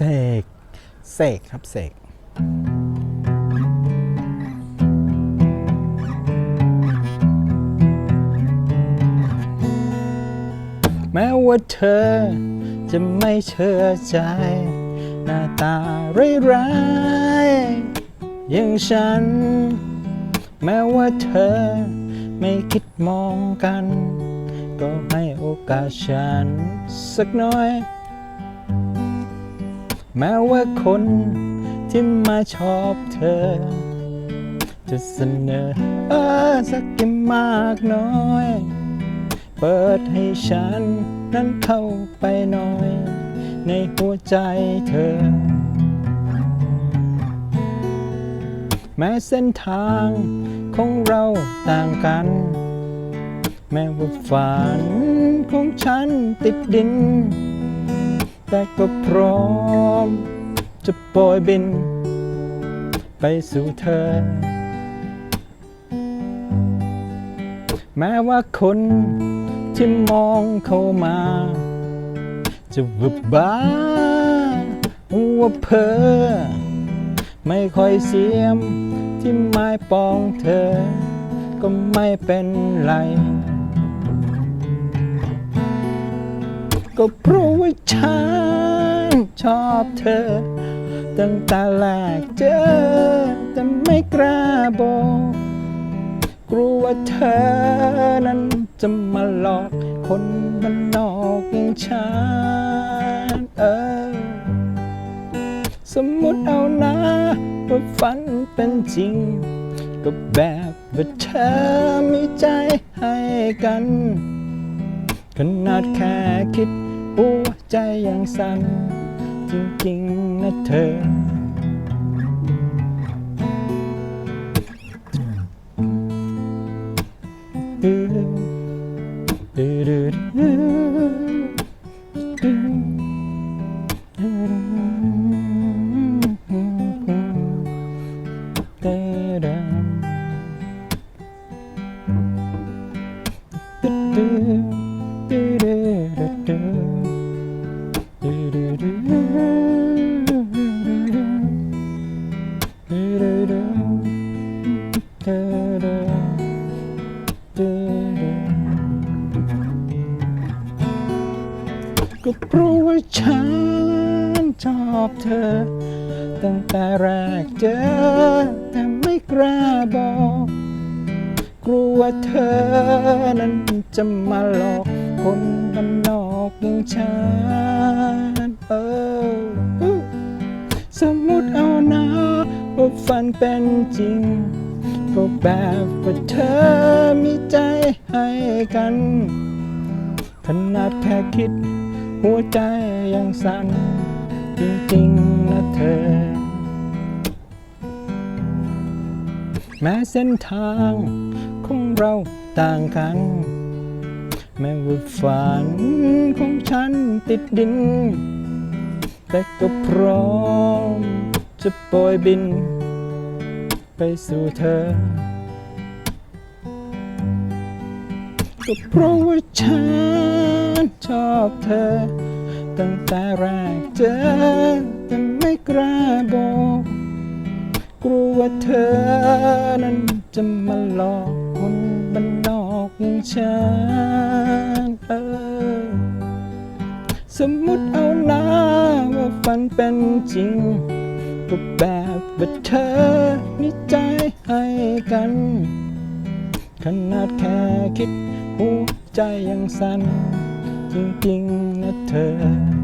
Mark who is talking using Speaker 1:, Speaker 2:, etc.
Speaker 1: เสกเสกครับเสกแม้ว่าเธอจะไม่เชื่อใจ หน้าตาร้ายๆอย่างฉัน แม้ว่าเธอไม่คิดมองกัน ก็ให้โอกาสฉันสักน่อย แม้ว่าคนที่มาชอบเธอ จะเสนอเออสักกี่มากน้อย เปิดให้ฉันนั้นเข้าไปหน่อย ในหัวใจเธอ แม้เส้นทางของเราต่างกัน แม้ว่าฝันของฉันติดดิน แต่ก็พร้อม จะโปรยบิน ไปสู่เธอ แม้ว่าคนที่มองเข้ามา จะวุบบ้าว่าเพอไม่ค่อยเสียมที่ไม้ปองเธอ ก็ไม่เป็นไร ก็เพราะว่าฉันชอบเธอ ตั้งแต่แรกเจอ แต่ไม่กล้าบอก กลัวว่าเธอนั้นจะมาหลอกคนบ้านนอกอย่างฉันเออ สมมุติเอานะว่าฝันเป็นจริง ก็แบบว่าเธอมีใจให้กัน ขนาดแค่คิด หัวใจยังสั่นจริงๆนะเธอ ก็เพราะว่าฉันชอบเธอ ตั้งแต่แรกเจอ แต่ไม่กล้าบอก กลัวว่าเธอนั้นจะมาหลอกคนบ้านนอกอย่างฉันเออสมมุติเอานะว่าฝันเป็นจริงก็แบบว่าเธอมีใจให้กัน ขนาดแค่คิด หัวใจยังสั่นจริงๆนะเธอ แม้เส้นทางของเราต่างกัน แม้ว่าฝันของฉันติดดิน แต่ก็พร้อมจะโปรยบิน ไปสู่เธอ ก็เพราะว่าฉัน ชอบเธอ ตั้งแต่แรกเจอแต่ไม่กล้าบอก กลัวว่าเธอนั้นจะมาหลอกคนบ้านนอกอย่างฉันเออสมมุติเอานะว่าฝันเป็นจริงก็แบบว่าเธอมีใจให้กัน ขนาดแค่คิดหัวใจยังสั่น จริงๆนะเธอ